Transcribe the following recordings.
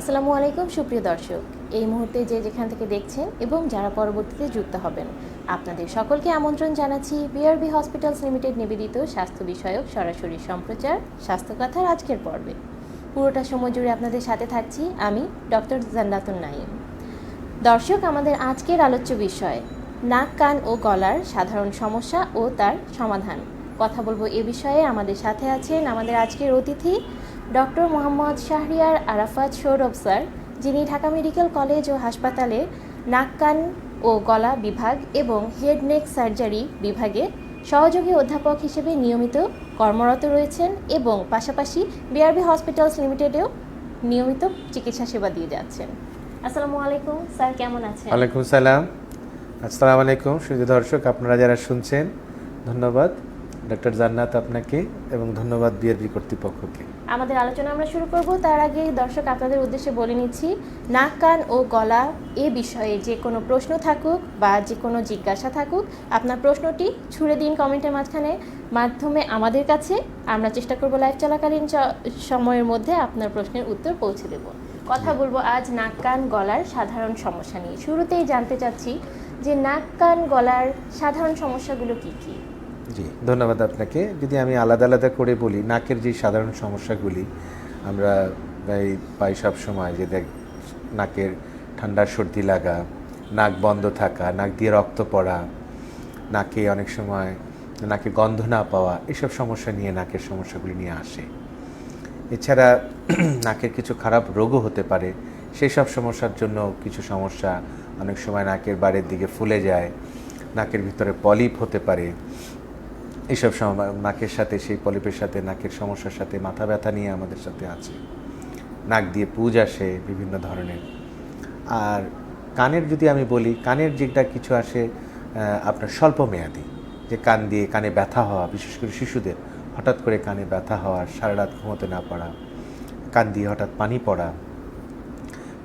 আসসালামু আলাইকুম, সুপ্রিয় দর্শক। এই মুহূর্তে যে যেখান থেকে দেখছেন এবং যারা পরবর্তীতে যুক্ত হবেন, আপনাদের সকলকে আমন্ত্রণ জানাচ্ছি বিআরবি হসপিটালস লিমিটেড নিবেদিত স্বাস্থ্য বিষয়ক সরাসরি সম্প্রচার স্বাস্থ্যকথার আজকের পর্বে। পুরোটা সময় জুড়ে আপনাদের সাথে থাকছি আমি, ডক্টর জান্নাতুন নাইম দর্শক, আমাদের আজকের আলোচ্য বিষয়, নাক, কান ও গলার সাধারণ সমস্যা ও তার সমাধান। কথা বলব এ বিষয়ে। আমাদের সাথে আছেন আমাদের আজকের অতিথি ডক্টর মোহাম্মদ শাহরিয়ার আরাফাত সৌরভ, স্যার, যিনি ঢাকা মেডিকেল কলেজ ও হাসপাতালে নাক, কান ও গলা বিভাগ এবং হেড নেক সার্জারি বিভাগে সহযোগী অধ্যাপক হিসেবে নিয়মিত কর্মরত রয়েছেন এবং পাশাপাশি বিআরবি হসপিটালস লিমিটেডেও নিয়মিত চিকিৎসা সেবা দিয়ে যাচ্ছেন। আসসালামু আলাইকুম, স্যার, কেমন আছেন? ওয়ালাইকুম সালাম। আসসালামু আলাইকুম শুধু দর্শক, আপনারা যারা শুনছেন, ধন্যবাদ। ডক্টর জান্নাত আপনাকে এবং ধন্যবাদ বিআরবি কর্তৃপক্ষকে। আমাদের আলোচনা আমরা শুরু করব। তার আগে দর্শক, আপনাদের উদ্দেশ্যে বলে নিচ্ছি, নাক, কান ও গলা এ বিষয়ে যে কোনো প্রশ্ন থাকুক বা যে কোনো জিজ্ঞাসা থাকুক, আপনার প্রশ্নটি ছুড়ে দিন কমেন্টের মাঝখানে, মাধ্যমে আমাদের কাছে। আমরা চেষ্টা করব লাইভ চলাকালীন সময়ের মধ্যে আপনার প্রশ্নের উত্তর পৌঁছে দেব। কথা বলব আজ নাক, কান, গলার সাধারণ সমস্যা নিয়ে। শুরুতেই জানতে চাচ্ছি যে নাক, কান, গলার সাধারণ সমস্যাগুলো কি কি? জি। ধন্যবাদ আপনাকে। যদি আমি আলাদা আলাদা করে বলি, নাকের যে সাধারণ সমস্যাগুলি, আমরা পাই সব সময় যে দেখ, নাকের ঠান্ডা সর্দি লাগা, নাক বন্ধ থাকা, নাক দিয়ে রক্ত পড়া, নাকে অনেক সময় নাকে গন্ধ না পাওয়া, এসব সমস্যা নিয়ে, নাকের সমস্যাগুলি নিয়ে আসে। এছাড়া নাকের কিছু খারাপ রোগও হতে পারে। সেই সব সমস্যার জন্য কিছু সমস্যা অনেক সময় নাকের বাড়ির দিকে ফুলে যায়, নাকের ভিতরে পলিপ হতে পারে। এইসব নাকের সাথে, সেই পলিপের সাথে, নাকের সমস্যার সাথে মাথা ব্যথা নিয়ে আমাদের সাথে আছে। নাক দিয়ে পুজ আসে বিভিন্ন ধরনের। আর কানের যদি আমি বলি, কানের যেটা কিছু আসে আপনার স্বল্প মেয়াদি যে কান দিয়ে কানে ব্যথা হওয়া, বিশেষ করে শিশুদের, হঠাৎ করে কানে ব্যথা হওয়া, সারা রাত ঘুমোতে না পারা, কান দিয়ে হঠাৎ পানি পড়া,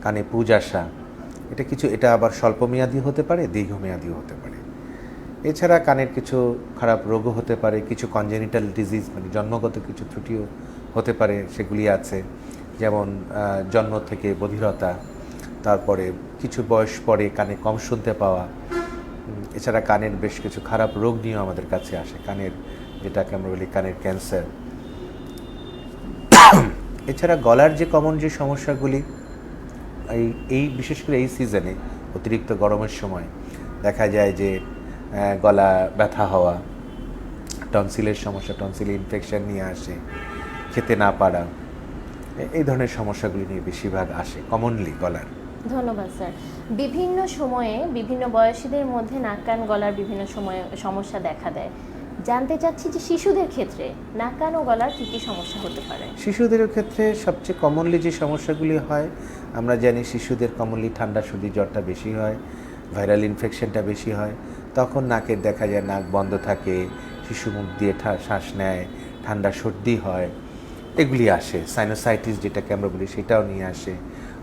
কানে পুজ আসা, এটা কিছু, এটা আবার স্বল্পমেয়াদী হতে পারে, দীর্ঘমেয়াদীও হতে পারে। এছাড়া কানের কিছু খারাপ রোগও হতে পারে, কিছু কনজেনিটাল ডিজিজ মানে জন্মগত কিছু ত্রুটিও হতে পারে, সেগুলি আছে। যেমন জন্ম থেকে বধিরতা, তারপরে কিছু বয়স পরে কানে কম শুনতে পাওয়া এছাড়া কানের বেশ কিছু খারাপ রোগ নিয়েও আমাদের কাছে আসে। কানের, যেটাকে আমরা বলি কানের ক্যান্সার। এছাড়া গলার যে কমন যে সমস্যাগুলি, এই এই, বিশেষ করে এই সিজনে অতিরিক্ত গরমের সময় দেখা যায় যে গলা ব্যথা হওয়া টনসিলের সমস্যা টনসিলে ইনফেকশন নিয়ে আসে খেতে না পারা এই ধরনের সমস্যাগুলি নিয়ে বেশিরভাগ আসে কমনলি গলার। ধন্যবাদ স্যার। বিভিন্ন সময়ে বিভিন্ন বয়সীদের মধ্যে নাক কান গলার বিভিন্ন সময়ে সমস্যা দেখা দেয়। জানতে চাচ্ছি যে শিশুদের ক্ষেত্রে নাক কান ও গলার কী কী সমস্যা হতে পারে? শিশুদের ক্ষেত্রে সবচেয়ে কমনলি যে সমস্যাগুলি হয় আমরা জানি শিশুদের কমনলি ঠান্ডা সর্দি জ্বরটা বেশি হয় ভাইরাল ইনফেকশনটা বেশি হয় তখন নাকের দেখা যায় নাক বন্ধ থাকে, শিশু মুখ দিয়ে শ্বাস নেয়, ঠান্ডা সর্দি হয়। এগুলি আসে সাইনোসাইটিস যেটাকে আমরা বলি সেটাও নিয়ে আসে।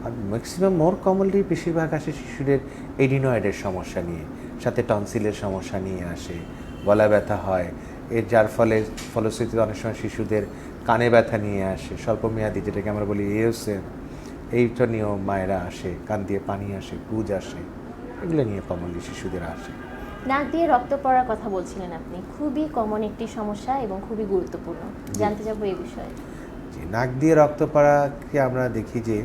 আর ম্যাক্সিমাম মোর কমনলি বেশিরভাগ আসে শিশুদের এডিনয়েডের সমস্যা নিয়ে, সাথে টনসিলের সমস্যা নিয়ে আসে, গলা ব্যথা হয়। এর যার ফলে, ফলশ্রুতিতে অনেক সময় শিশুদের কানে ব্যথা নিয়ে আসে, স্বল্পমেয়াদী যেটাকে আমরা বলি এওসে এইটা নিয়েও মায়েরা আসে, কান দিয়ে পানি আসে, পুজ আসে, এগুলো নিয়ে কমনলি শিশুদের আসে। নাক দিয়ে রক্ত পড়ার কথা বলছিলেন আপনি। খুবই কমন একটি সমস্যা এবং খুবই গুরুত্বপূর্ণ। জানতে চাবো এই বিষয়ে। যে নাক দিয়ে রক্ত পড়াকে আমরা দেখি যে,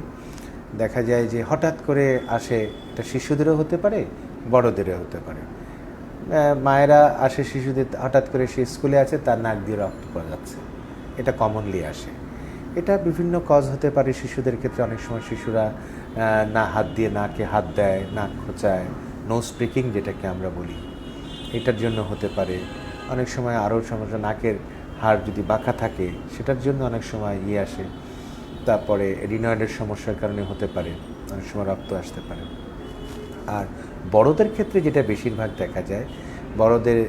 দেখা যায় যে হঠাৎ করে আসে, এটা শিশুদেরও হতে পারে, বড়দেরও হতে পারে। মায়েরা আসে শিশুদের, হঠাৎ করে সে স্কুলে আছে, তার নাক দিয়ে রক্ত পড়া যাচ্ছে। এটা কমনলি আসে। এটা বিভিন্ন কজ হতে পারে শিশুদের ক্ষেত্রে। অনেক সময় শিশুরা না হাত দিয়ে নাকে হাত দেয়, নাক খোঁচায়। নোজ স্প্রিকিং যেটাকে আমরা বলি। এটার জন্য হতে পারে অনেক সময় আরও সমস্যা, নাকের হাড় যদি বাঁকা থাকে, সেটার জন্য অনেক সময় ইয়ে আসে। তারপরে রিনয়েডের সমস্যার কারণে হতে পারে, অনেক সময় রক্ত আসতে পারে। আর বড়দের ক্ষেত্রে যেটা বেশিরভাগ দেখা যায়, বড়দের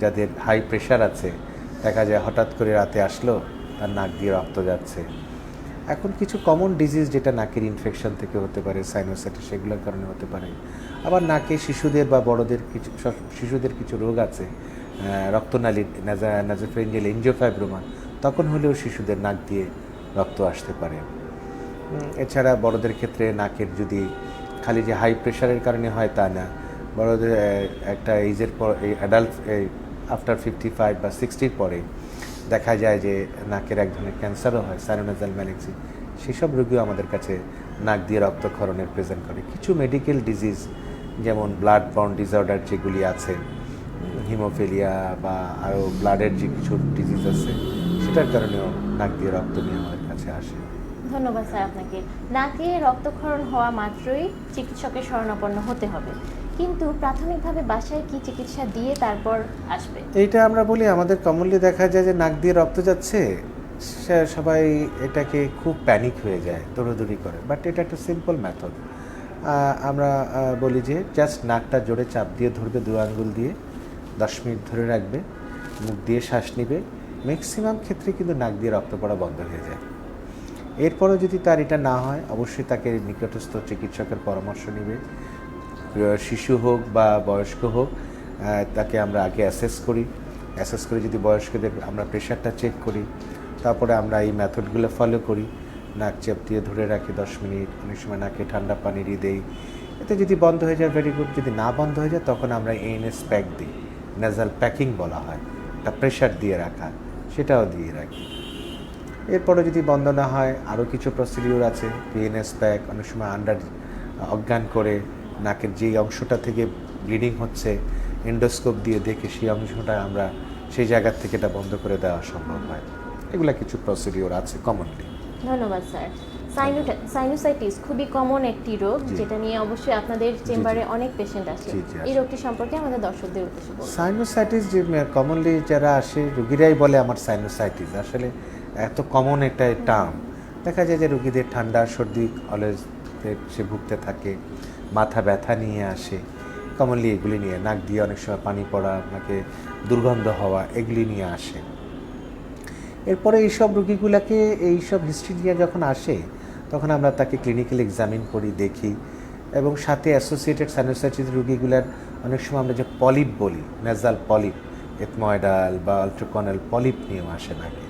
যাদের হাই প্রেশার আছে, দেখা যায় হঠাৎ করে রাতে আসলো, তার নাক দিয়ে রক্ত যাচ্ছে। এখন কিছু কমন ডিজিজ যেটা নাকের ইনফেকশন থেকে হতে পারে সাইনোসাইটিস সেগুলোর কারণে হতে পারে। আবার নাকে শিশুদের বা বড়দের কিছু, শিশুদের কিছু রোগ আছে রক্তনালী নাজোফ্রেঞ্জেল এনজিওফাইব্রোমা তখন হলেও শিশুদের নাক দিয়ে রক্ত আসতে পারে। এছাড়া বড়দের ক্ষেত্রে নাকের যদি খালি যে হাই প্রেশারের কারণে হয় তা না, বড়দের একটা এইজের পর, এই অ্যাডাল্ট আফটার ফিফটি ফাইভ বা সিক্সটির পরে দেখা যায় যে নাকের এক ধরনের ক্যান্সারও হয় সাইনোনাজাল ম্যালেক্সি। সেসব রোগীও আমাদের কাছে নাক দিয়ে রক্তক্ষরণের প্রেজেন্ট করে। কিছু মেডিকেল ডিজিজ যেমন ব্লাড বর্ন ডিসঅর্ডার যেগুলি আছে হিমোফেলিয়া বা আরও ব্লাডের যে কিছু ডিজিজ আছে, সেটার কারণেও নাক দিয়ে রক্ত নিয়ে আমাদের কাছে আসে। ধন্যবাদ স্যার আপনাকে। নাকে রক্তক্ষরণ হওয়া মাত্রই চিকিৎসকের শরণাপন্ন হতে হবে। কিন্তু প্রাথমিকভাবে বাসায় কি চিকিৎসা দিয়ে তারপর আসবে? এইটা আমরা বলি, আমাদের কমনলি দেখা যায় যে নাক দিয়ে রক্ত যাচ্ছে সবাই এটাকে খুব প্যানিক হয়ে যায়, দৌড়োদৌড়ি করে। বাট এটা একটা সিম্পল মেথড আমরা বলি যে জাস্ট নাকটা জোরে চাপ দিয়ে ধরবে, দু আঙ্গুল দিয়ে, দশ মিনিট ধরে রাখবে, মুখ দিয়ে শ্বাস নিবে। ম্যাক্সিমাম ক্ষেত্রে কিন্তু নাক দিয়ে রক্ত পড়া বন্ধ হয়ে যায়। এরপরও যদি তার এটা না হয়, অবশ্যই তাকে নিকটস্থ চিকিৎসকের পরামর্শ নেবে। শিশু হোক বা বয়স্ক হোক তাকে আমরা আগে অ্যাসেস করি। অ্যাসেস করে যদি বয়স্কদের আমরা প্রেশারটা চেক করি, তারপরে আমরা এই মেথডগুলো ফলো করি। নাক চেপ দিয়ে ধরে রাখি দশ মিনিট, অনেক সময় নাকে ঠান্ডা পানি দিয়ে দেই। এতে যদি বন্ধ হয়ে যায় ভেরি গুড যদি না বন্ধ হয়ে যায়, তখন আমরা এএনএস প্যাক দিই। নেজাল প্যাকিং বলা হয়। একটা প্রেশার দিয়ে রাখা, সেটাও দিয়ে রাখি। এরপরে যদি বন্ধ না হয়, আরও কিছু প্রসিডিওর আছে। পিএনএস প্যাক অনেক সময় আন্ডার অজ্ঞান করে নাকের যেই অংশটা থেকে ব্লিডিং হচ্ছে এন্ডোস্কোপ দিয়ে দেখে সেই অংশটা আমরা সেই জায়গার থেকে এটা বন্ধ করে দেওয়া সম্ভব হয়। এগুলা কিছু প্রসিডিউর আছে কমনলি ধন্যবাদ স্যার। সাইনোসাইটিস খুবই কমন একটি রোগ যেটা নিয়ে অবশ্যই আপনাদের চেম্বারে অনেক পেশেন্ট আসে। এই রোগটি সম্পর্কে আমাদের দর্শকদের উদ্দেশ্যে বলুন। সাইনোসাইটিস যে কমনলি যারা আসে রুগীরাই বলে আমার সাইনোসাইটিস আসলে এত কমন একটা টার্ম দেখা যায় যে রুগীদের ঠান্ডা সর্দি অলওয়েজ সে ভুগতে থাকে। মাথা ব্যথা নিয়ে আসে। কমনলি এগুলি নিয়ে, নাক দিয়ে অনেক সময় পানি পড়া, নাকে দুর্গন্ধ হওয়া, এগুলি নিয়ে আসে। এরপরে এইসব রুগীগুলোকে, এইসব হিস্ট্রি নিয়ে যখন আসে, তখন আমরা তাকে ক্লিনিক্যাল এক্সামিন করি, দেখি। এবং সাথে অ্যাসোসিয়েটেড সাইনোসাইটিস রুগীগুলার অনেক সময় আমরা যে পলিপ বলি নেজাল পলিপ এথময়ডাল বা আলট্রাকনাল পলিপ নিয়েও আসে নাকি।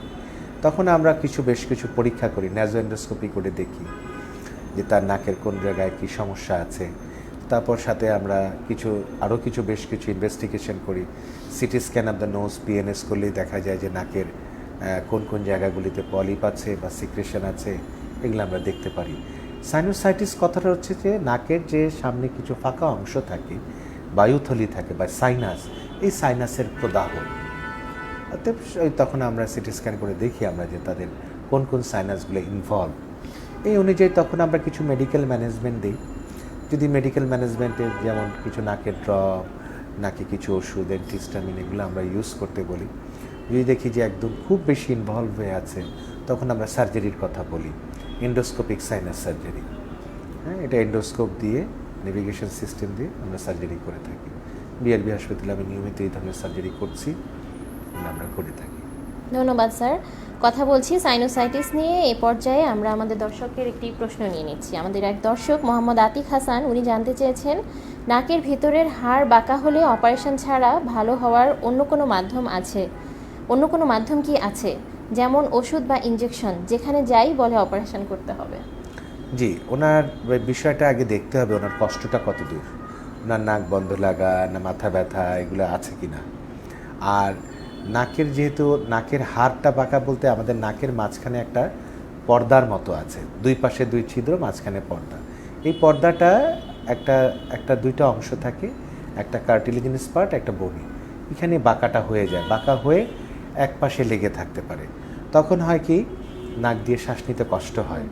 তখন আমরা কিছু, বেশ কিছু পরীক্ষা করি ন্যাজো এন্ডোস্কোপি করে দেখি। যে তার নাকের কোন জায়গায় কী সমস্যা আছে। তারপর সাথে আমরা কিছু আরও কিছু বেশ কিছু ইনভেস্টিগেশন করি। CT scan of the nose PNS করলেই দেখা যায় যে নাকের কোন কোন জায়গাগুলিতে পলিপ আছে বা সিক্রেশন আছে, এগুলো আমরা দেখতে পারি। সাইনোসাইটিস কথাটা হচ্ছে যে নাকের যে সামনে কিছু ফাঁকা অংশ থাকে, বায়ুথলি থাকে বা সাইনাস এই সাইনাসের প্রদাহ। তখন আমরা সিটি স্ক্যান করে দেখি আমরা যে তাদের কোন কোন সাইনাসগুলো ইনভলভ এই অনুযায়ী তখন আমরা কিছু মেডিকেল ম্যানেজমেন্ট দিই। যদি মেডিকেল ম্যানেজমেন্টের যেমন কিছু নাকের ড্রপ নাকে কিছু ওষুধ অ্যান্টিস্টামিন এগুলো আমরা ইউজ করতে বলি। যদি দেখি যে একদম খুব বেশি ইনভলভ হয়ে আছে, তখন আমরা সার্জারির কথা বলি। এন্ডোস্কোপিক সাইনাস সার্জারি হ্যাঁ এটা এন্ডোস্কোপ দিয়ে নেভিগেশন সিস্টেম দিয়ে আমরা সার্জারি করে থাকি। বিআরবি হাসপাতালে আমি নিয়মিত এই ধরনের সার্জারি করছি আমরা করে থাকি। ধন্যবাদ, স্যার। কথা বলছি সাইনোসাইটিস নিয়ে। এ পর্যায়ে আমরা আমাদের দর্শকের একটি প্রশ্ন নিয়ে নিচ্ছি। আমাদের এক দর্শক, মোহাম্মদ আতিক হাসান, উনি জানতে চেয়েছেন, নাকের ভেতরের হাড় বাঁকা হলে অপারেশন ছাড়া ভালো হওয়ার অন্য কোনো মাধ্যম আছে? অন্য কোনো মাধ্যম কি আছে? যেমন ওষুধ বা ইনজেকশন যেখানে যাই বলে অপারেশন করতে হবে। জি, ওনার বিষয়টা আগে দেখতে হবে, ওনার কষ্টটা কত দূর ওনার নাক বন্ধ লাগা, না মাথা ব্যথা, এগুলো আছে কি না আর নাকের যেহেতু নাকের হাড়টা বাঁকা বলতে আমাদের নাকের মাঝখানে একটা পর্দার মতো আছে। দুই পাশে দুই ছিদ্র, মাঝখানে পর্দা। এই পর্দাটা একটা একটা দুইটা অংশ থাকে, একটা কার্টিলিজিনাস পার্ট একটা বমি এখানে বাঁকাটা হয়ে যায়। বাঁকা হয়ে এক পাশে লেগে থাকতে পারে। তখন হয় কি, নাক দিয়ে শ্বাস নিতে কষ্ট হয়।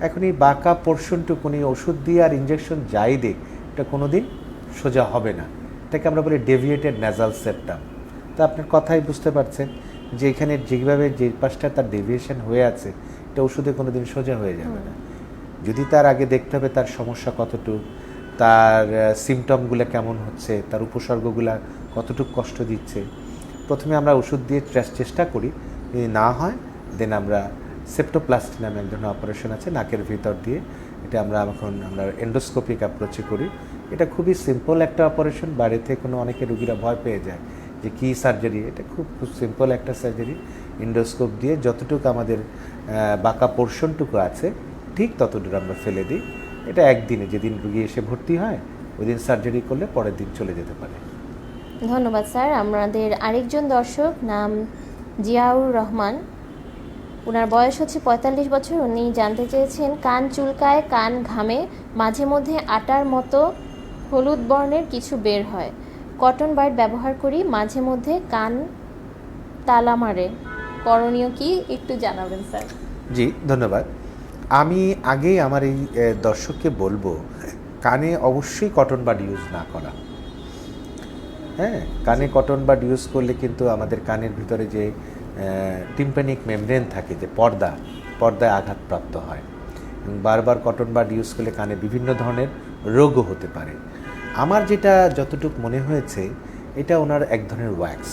এখন এই বাঁকা পোর্শনটুকুনি ওষুধ দিয়ে আর ইঞ্জেকশন যাই দিক, এটা কোনো দিন সোজা হবে না। এটাকে আমরা বলি ডেভিয়েটেড ন্যাজাল সেপ্টাম তো আপনার কথাই বুঝতে পারছেন যে এখানে যেভাবে যে পাশটা তার ডেভিয়েশন হয়ে আছে এটা ওষুধে কোনো দিন সোজা হয়ে যাবে না। যদি তার আগে দেখতে হবে তার সমস্যা কতটুক তার সিমটমগুলো কেমন হচ্ছে তার উপসর্গগুলো কতটুকু কষ্ট দিচ্ছে প্রথমে আমরা ওষুধ দিয়ে চেষ্টা করি। যদি না হয় দেন আমরা সেপ্টোপ্লাস্টি নামে এক ধরনের অপারেশন আছে নাকের ভিতর দিয়ে। এটা আমরা এখন আমরা এন্ডোস্কোপিক অ্যাপ্রোচে করি। এটা খুবই সিম্পল একটা অপারেশন বাড়িতে কোনো অনেকে রুগীরা ভয় পেয়ে যায়। যে কী সার্জারি এটা খুব খুব সিম্পল একটা সার্জারি এন্ডোস্কোপ দিয়ে যতটুকু আমাদের বাঁকা পোর্শনটুকু আছে, ঠিক ততটুকু আমরা ফেলে দিই। এটা একদিনে, যেদিন রুগী এসে ভর্তি হয় ওই দিন সার্জারি করলে পরের দিন চলে যেতে পারে। ধন্যবাদ, স্যার। আমাদের আরেকজন দর্শক, নাম জিয়াউর রহমান। ওনার বয়স হচ্ছে পঁয়তাল্লিশ বছর। উনি জানতে চেয়েছেন, কান চুলকায়, কান ঘামে, মাঝে মধ্যে আটার মতো হলুদ বর্ণের কিছু বের হয়। কটন বাইট ব্যবহার করি, মাঝে মধ্যে কান তালা মারে। করণীয় কি একটু জানাবেন, স্যার। জি, ধন্যবাদ। আমি আগে আমার এই দর্শককে বলব, কানে অবশ্যই কটন বাড ইউজ না করা। হ্যাঁ কানে কটন বাড ইউজ করলে কিন্তু আমাদের কানের ভিতরে যে টিম্পানিক মেমব্রেন থাকে, যে পর্দা, পর্দায় আঘাতপ্রাপ্ত হয়। বারবার কটন বাড ইউজ করলে কানে বিভিন্ন ধরনের রোগও হতে পারে। আমার যেটা যতটুকু মনে হয়েছে, এটা ওনার এক ধরনের ওয়্যাক্স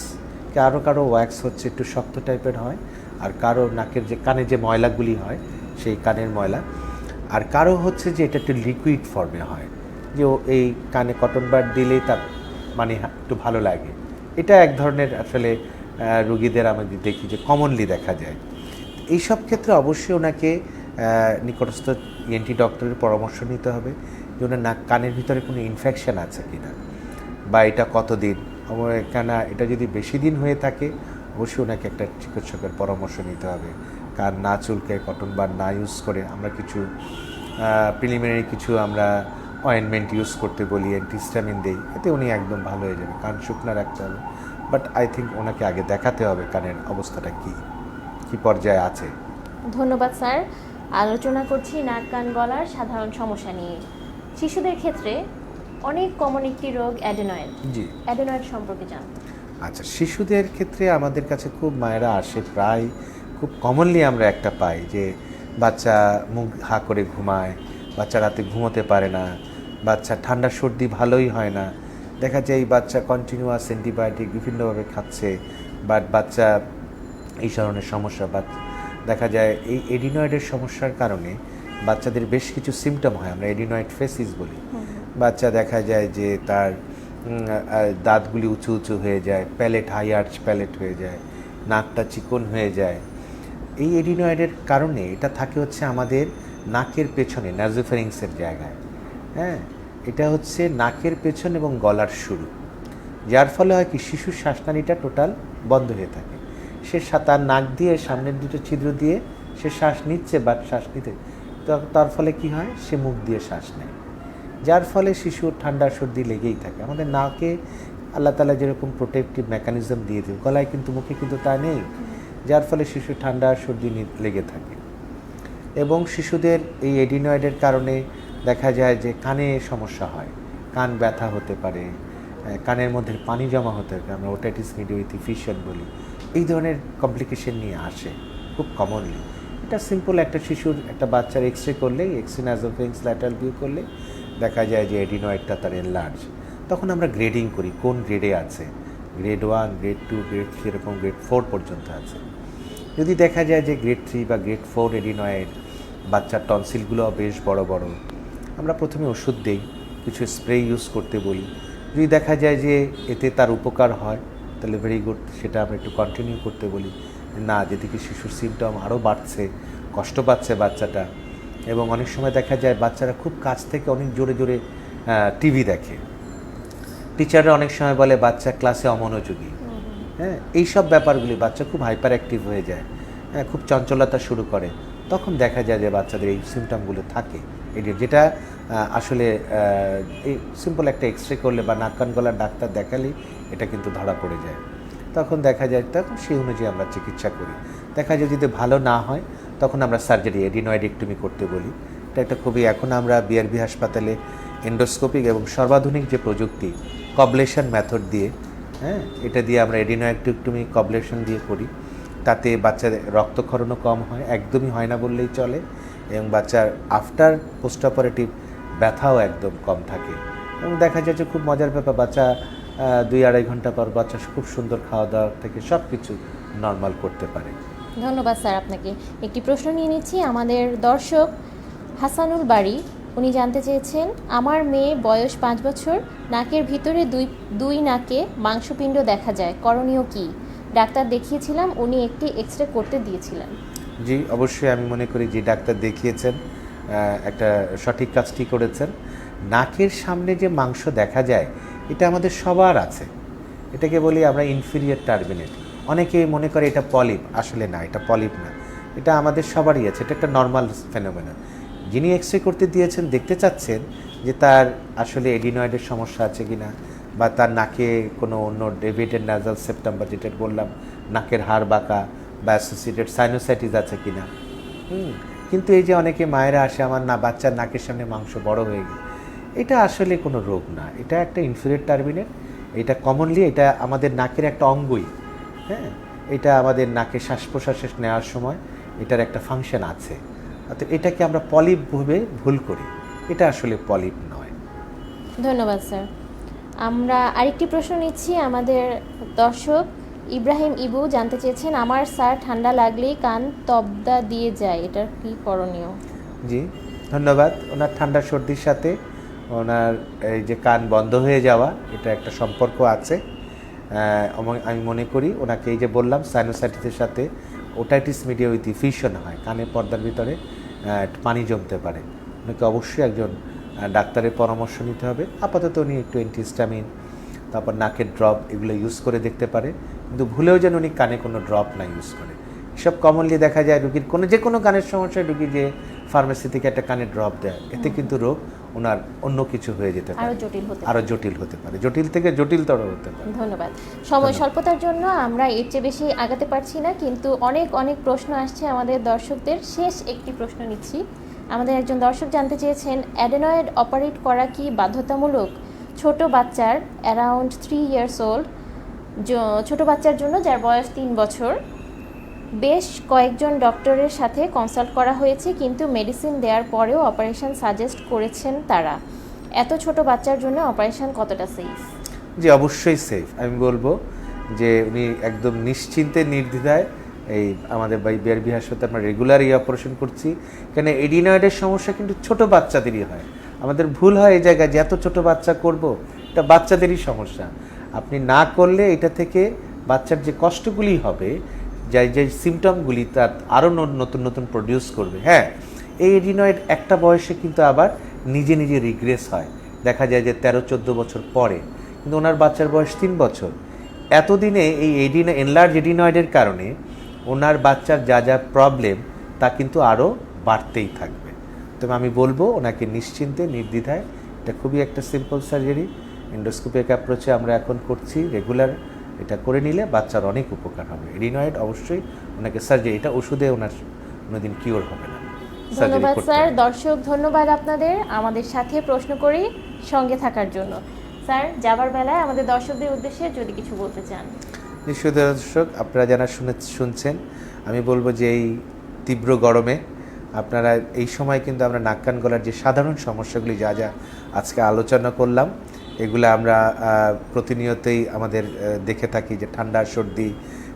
কারও কারও ওয়্যাক্স হচ্ছে একটু শক্ত টাইপের হয়, আর কারও নাকের যে কানে যে ময়লাগুলি হয়, সেই কানের ময়লা। আর কারও হচ্ছে যে এটা একটু লিকুইড ফর্মে হয়, যে এই কানে কটন বাড দিলেই তার মানে একটু ভালো লাগে। এটা এক ধরনের আসলে রুগীদের আমি দেখি যে কমনলি দেখা যায়। এইসব ক্ষেত্রে অবশ্যই ওনাকে নিকটস্থ ইএনটি ডক্টরের পরামর্শ নিতে হবে। যে ওনার নাক কানের ভিতরে কোনো ইনফেকশান আছে কি না বা এটা কতদিন? আমার কেন এটা যদি বেশি দিন হয়ে থাকে, অবশ্যই ওনাকে একটা চিকিৎসকের পরামর্শ নিতে হবে। কান না চুলকে কটন বার না ইউজ করে, আমরা কিছু প্রিলিমিনারি কিছু আমরা অয়েনমেন্ট ইউজ করতে বলি অ্যান্টিস্টামিন দিই, এতে উনি একদম ভালো হয়ে যাবে। কান শুকনো রাখতে হবে। বাট আই থিঙ্ক ওনাকে আগে দেখাতে হবে কানের অবস্থাটা কী কী পর্যায়ে আছে। ধন্যবাদ, স্যার। আলোচনা করছি নাক কান গলার সাধারণ সমস্যা নিয়ে। শিশুদের ক্ষেত্রে অনেক কমন একটি রোগ অ্যাডেনয়েড জি। অ্যাডেনয়েড সম্পর্কে জান। আচ্ছা শিশুদের ক্ষেত্রে আমাদের কাছে খুব মায়েরা আসে প্রায় খুব কমনলি আমরা একটা পাই যে বাচ্চা মুখ হা করে ঘুমায় বাচ্চা রাতে ঘুমোতে পারে না বাচ্চা ঠান্ডা সর্দি ভালোই হয় না। দেখা যায় এই বাচ্চা কন্টিনিউয়াস অ্যান্টিবায়োটিক বিভিন্নভাবে খাচ্ছে বাট বাচ্চা এই ধরনের সমস্যা বা দেখা যায় এই এডিনয়েডের সমস্যার কারণে বাচ্চাদের বেশ কিছু সিমটম হয়, আমরা এডিনয়েড ফেসিস বলি। বাচ্চা দেখা যায় যে তার দাঁতগুলি উঁচু উঁচু হয়ে যায় প্যালেট হাই আর্চ প্যালেট হয়ে যায়, নাকটা চিকন হয়ে যায়। এই এডিনয়েডের কারণে এটা থাকে হচ্ছে আমাদের নাকের পেছনে নার্জোফেরিংসের জায়গায়। হ্যাঁ এটা হচ্ছে নাকের পেছন এবং গলার শুরু। যার ফলে হয় কি, শিশুর শ্বাসনালীটা টোটাল বন্ধ হয়ে থাকে। সে তার নাক দিয়ে, সামনের দুটো ছিদ্র দিয়ে সে শ্বাস নিচ্ছে বা শ্বাস নিতে তার ফলে কি হয়? সে মুখ দিয়ে শ্বাস নেয়। যার ফলে শিশুর ঠান্ডা সর্দি লেগেই থাকে। আমাদের নাকে আল্লাহ তালা যেরকম প্রোটেক্টিভ মেকানিজম দিয়ে দেয় গলায় কিন্তু মুখে কিন্তু তা নেই। যার ফলে শিশু ঠান্ডা সর্দি লেগে থাকে। এবং শিশুদের এই এডিনয়েডের কারণে দেখা যায় যে কানে সমস্যা হয়। কান ব্যথা হতে পারে কানের মধ্যে পানি জমা হতে পারে, আমরা ওটাইটিস মিডিয়া উইথ ইফিশিয়ান বলি। এই ধরনের কমপ্লিকেশন নিয়ে আসে, খুব কমনলি এটা সিম্পল একটা শিশুর একটা বাচ্চার এক্স রে করলে এক্স রে নাজোফেন্স ল্যাটারাল ভিউ করলে দেখা যায় যে এডিনয়েডটা তার এনলার্জ তখন আমরা গ্রেডিং করি, কোন গ্রেডে আছে। Grade one grade two grade three এরকম গ্রেড ফোর পর্যন্ত আছে। যদি দেখা যায় যে গ্রেড থ্রি বা গ্রেড ফোর এডিনয়েড বাচ্চার টনসিলগুলো বেশ বড় বড়, আমরা প্রথমে ওষুধ দেই, কিছু স্প্রে ইউজ করতে বলি। যদি দেখা যায় যে এতে তার উপকার হয়, তাহলে ভেরি গুড সেটা আমরা একটু কন্টিনিউ করতে বলি। না যেদিকে শিশুর সিমটম আরও বাড়ছে কষ্ট পাচ্ছে বাচ্চাটা। এবং অনেক সময় দেখা যায় বাচ্চারা খুব কাছ থেকে অনেক জোরে জোরে টিভি দেখে। টিচাররা অনেক সময় বলে বাচ্চা ক্লাসে অমনোযোগী। হ্যাঁ এইসব ব্যাপারগুলি বাচ্চা খুব হাইপার অ্যাক্টিভ হয়ে যায়। হ্যাঁ খুব চঞ্চলতা শুরু করে। তখন দেখা যায় যে বাচ্চাদের এই সিমটমগুলো থাকে। এটি যেটা আসলে এই সিম্পল একটা এক্স রে করলে বা নাক কান গলার ডাক্তার দেখালেই এটা কিন্তু ধরা পড়ে যায়। তখন দেখা যায়, তখন সেই অনুযায়ী আমরা চিকিৎসা করি। দেখা যায় যদি ভালো না হয়, তখন আমরা সার্জারি, এডিনয়েডেক্টমি করতে বলি। এটা একটা খুবই, এখন আমরা বিআরবি হাসপাতালে এন্ডোস্কোপিক এবং সর্বাধুনিক যে প্রযুক্তি কবলেশন মেথড দিয়ে হ্যাঁ এটা দিয়ে আমরা এডিনোয়াক্টিকটমি কবলেশন দিয়ে করি। তাতে বাচ্চাদের রক্তক্ষরণও কম হয়, একদমই হয় না বললেই চলে এবং বাচ্চার আফটার পোস্ট অপারেটিভ ব্যথাও একদম কম থাকে। এবং দেখা যায় যে খুব মজার ব্যাপার, বাচ্চা দুই আড়াই ঘণ্টা পর বাচ্চা খুব সুন্দর খাওয়া দাওয়া থেকে সব কিছু নর্মাল করতে পারে। ধন্যবাদ স্যার আপনাকে। একটি প্রশ্ন নিয়ে নিচ্ছি। আমাদের দর্শক হাসানুল বাড়ি উনি জানতে চেয়েছেন আমার মেয়ে বয়স পাঁচ বছর নাকের ভিতরে দুই দুই নাকে মাংসপিণ্ড দেখা যায় করণীয় কি? ডাক্তার দেখিয়েছিলাম উনি একটি এক্স রে করতে দিয়েছিলেন। জি অবশ্যই আমি মনে করি যে ডাক্তার দেখিয়েছেন একটা সঠিক কাজটি করেছেন। নাকের সামনে যে মাংস দেখা যায় এটা আমাদের সবার আছে। এটাকে বলি আমরা ইনফিরিয়ার টার্মিনেট অনেকেই মনে করে এটা পলিপ, আসলে না, এটা পলিপ না। এটা আমাদের সবারই আছে, এটা একটা নর্মাল ফেনোমেনা যিনি এক্স রে করতে দিয়েছেন, দেখতে চাচ্ছেন যে তার আসলে এডিনয়েডের সমস্যা আছে কিনা, বা তার নাকে কোনো অন্য ডেভিডেড নাজাল সেপ্টাম বা যেটা বললাম, নাকের হাড় বাঁকা, বা অ্যাসোসিয়েটেড সাইনোসাইটিস আছে কিনা। হুম, কিন্তু এই যে অনেকে মায়েরা আসে, আমার না, বাচ্চার নাকের সামনে মাংস বড় হয়ে গেছে। এটা আসলে কোনো রোগ না। এটা একটা ইনফিরিয়র টার্মিনেট এটা কমনলি এটা আমাদের নাকের একটা অঙ্গই হ্যাঁ? এটা আমাদের নাকে শ্বাস প্রশ্বাস নেওয়ার সময় এটার একটা ফাংশন আছে। অর্থাৎ এটাকে আমরা পলিপ ভেবে ভুল করি। এটা আসলে পলিপ নয়। ধন্যবাদ স্যার। আমরা আরেকটি প্রশ্ন নিচ্ছি। আমাদের দর্শক ইব্রাহিম ইবু জানতে চেয়েছেন আমার স্যার ঠান্ডা লাগলেই কান তবদা দিয়ে যায় এটার কি করণীয়? জি ধন্যবাদ। ওনার ঠান্ডা সর্দির সাথে ওনার এই যে কান বন্ধ হয়ে যাওয়া এটা একটা সম্পর্ক আছে। আমি মনে করি ওনাকে এই যে বললাম সাইনোসাইটিসের সাথে ওটাইটিস মিডিয়া উইথ ফিউশন হয় কানের পর্দার ভিতরে পানি জমতে পারে। ওনাকে অবশ্যই একজন ডাক্তারের পরামর্শ নিতে হবে। আপাতত উনি একটু অ্যান্টিস্টামিন তারপর নাকের ড্রপ এগুলো ইউজ করে দেখতে পারে। কিন্তু ভুলেও যেন উনি কানে কোনো ড্রপ না ইউজ করে। এসব কমনলি দেখা যায় রুগীর কোনো যে কোনো কানের সমস্যায় রুগী যে ফার্মেসি থেকে একটা কানের ড্রপ দেয় এতে কিন্তু রোগ ওনার অন্য কিছু হয়ে যেতে আরও পারে। জটিল হতে আরও জটিল হতে পারে। জটিল থেকে জটিলতর হতে পারে। ধন্যবাদ। সময় স্বল্পতার জন্য আমরা এর চেয়ে বেশি আগাতে পারছি না কিন্তু অনেক অনেক প্রশ্ন আসছে আমাদের দর্শকদের। শেষ একটি প্রশ্ন নিচ্ছি। আমাদের একজন দর্শক জানতে চেয়েছেন অ্যাডেনয়েড অপারেট করা কি বাধ্যতামূলক? ছোট বাচ্চার অ্যারাউন্ড থ্রি ইয়ার্স ওল্ড ছোট বাচ্চার জন্য যার বয়স তিন বছর বেশ কয়েকজন ডক্টরের সাথে কনসাল্ট করা হয়েছে, কিন্তু মেডিসিন দেওয়ার পরেও অপারেশন সাজেস্ট করেছেন তারা। এত ছোট বাচ্চার জন্য অপারেশন কতটা সেফ জি, অবশ্যই সেফ আমি বলব যে উনি একদম নিশ্চিন্তে, নির্দ্বিধায় এই আমাদের বাই বিআরবি হাসপাতালে আমরা রেগুলার এই অপারেশন করছি। কেন এডিনয়েডের সমস্যা কিন্তু ছোট বাচ্চাদেরই হয়। আমাদের ভুল হয় এই জায়গায় যে এত ছোট বাচ্চা করব, এটা বাচ্চাদেরই সমস্যা। আপনি না করলে এটা থেকে বাচ্চার যে কষ্টগুলি হবে যে যে সিমটমগুলি তার আরও নতুন নতুন প্রডিউস করবে। হ্যাঁ এই এডিনয়েড একটা বয়সে কিন্তু আবার নিজে নিজে রিগ্রেস হয়। দেখা যায় যে তেরো, চোদ্দ বছর পরে। কিন্তু ওনার বাচ্চার বয়স তিন বছর। এতদিনে এই এডিন এনলার্জ এডিনয়েডের কারণে ওনার বাচ্চার যা যা প্রবলেম তা কিন্তু আরও বাড়তেই থাকবে। তবে আমি বলব, ওনাকে নিশ্চিন্তে, নির্দ্বিধায়, এটা খুবই একটা সিম্পল সার্জারি এন্ডোস্কোপিক অ্যাপ্রোচে আমরা এখন করছি রেগুলার এটা করে নিলে বাচ্চার অনেক উপকার হবে। এডিনয়েড অবশ্যই ওনাকে সার্জারি এটা ওষুধে ওনার কোনোদিন কিওর হবে না। ধন্যবাদ স্যার। দর্শক ধন্যবাদ আপনাদের। আমাদের সাথে প্রশ্ন করে সঙ্গে থাকার জন্য। স্যার যাবার বেলায় আমাদের দর্শকদের উদ্দেশ্যে যদি কিছু বলতে চান। নিশ্চয় দর্শক আপনারা যারা শুনে শুনছেন আমি বলব যে এই তীব্র গরমে আপনারা এই সময় কিন্তু আমরা নাক কান গলার যে সাধারণ সমস্যাগুলি যা যা আজকে আলোচনা করলাম এগুলো আমরা প্রতিনিয়তই আমাদের দেখে থাকি যে ঠান্ডা, সর্দি,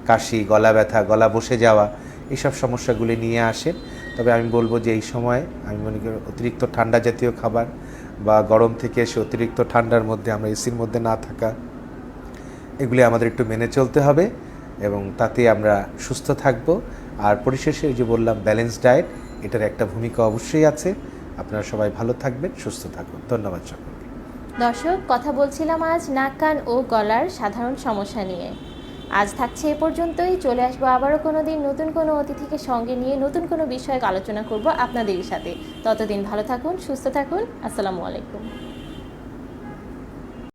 কাশি, গলা ব্যথা, গলা বসে যাওয়া, এইসব সমস্যাগুলি নিয়ে আসেন তবে আমি বলব যে এই সময় আমি মনে করি অতিরিক্ত ঠান্ডা জাতীয় খাবার বা গরম থেকে এসে অতিরিক্ত ঠান্ডার মধ্যে আমরা এসির মধ্যে না থাকা, এগুলি আমাদের একটু মেনে চলতে হবে এবং তাতে আমরা সুস্থ থাকব। আর পরিশেষে যে বললাম ব্যালেন্স ডায়েট, এটার একটা ভূমিকা অবশ্যই আছে। আপনারা সবাই ভালো থাকবেন, সুস্থ থাকুন। ধন্যবাদ সকলকে। দর্শক, কথা বলছিলাম আজ নাক, কান ও গলার সাধারণ সমস্যা নিয়ে। আজ থাকছে এ পর্যন্তই। চলে আসব আবারও কোনো দিন নতুন কোনো অতিথিকে সঙ্গে নিয়ে নতুন কোনো বিষয়ে আলোচনা করব আপনাদের সাথে। ততদিন ভালো থাকুন, সুস্থ থাকুন। আসসালামু আলাইকুম।